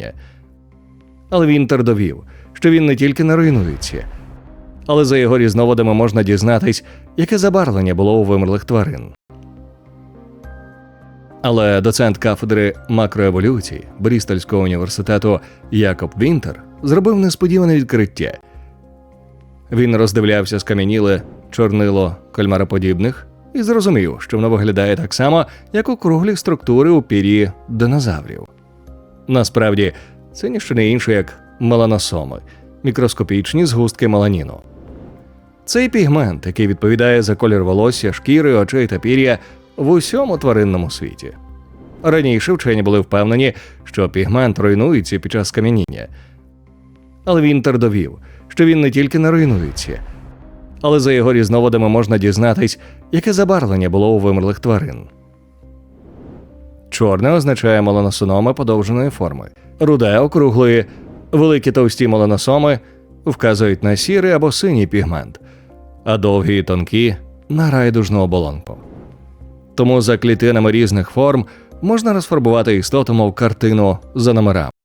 скам'яніння. Але Вінтер довів, що він не тільки не руйнується, але за його різновидами можна дізнатись, яке забарвлення було у вимерлих тварин. Але доцент кафедри макроеволюції Брістольського університету Якоб Вінтер зробив несподіване відкриття. Він роздивлявся скам'яніле чорнило кальмароподібних і зрозумів, що воно виглядає так само, як округлі структури у пір'ї динозаврів. Насправді, це ніщо не інше, як меланосоми, мікроскопічні згустки меланіну. Цей пігмент, який відповідає за колір волосся, шкіри, очей та пір'я в усьому тваринному світі. Раніше вчені були впевнені, що пігмент руйнується під час кам'яніння. Але Вінтер довів, що він не тільки не руйнується, але за його різновидами можна дізнатись, яке забарвлення було у вимерлих тварин. Чорне означає молоносономи подовженої форми, руде округлої, великі товсті молоносоми вказують на сірий або синій пігмент, а довгі і тонкі на райдужну оболонку. Тому за клітинами різних форм можна розфарбувати істоту, мов картину за номерами.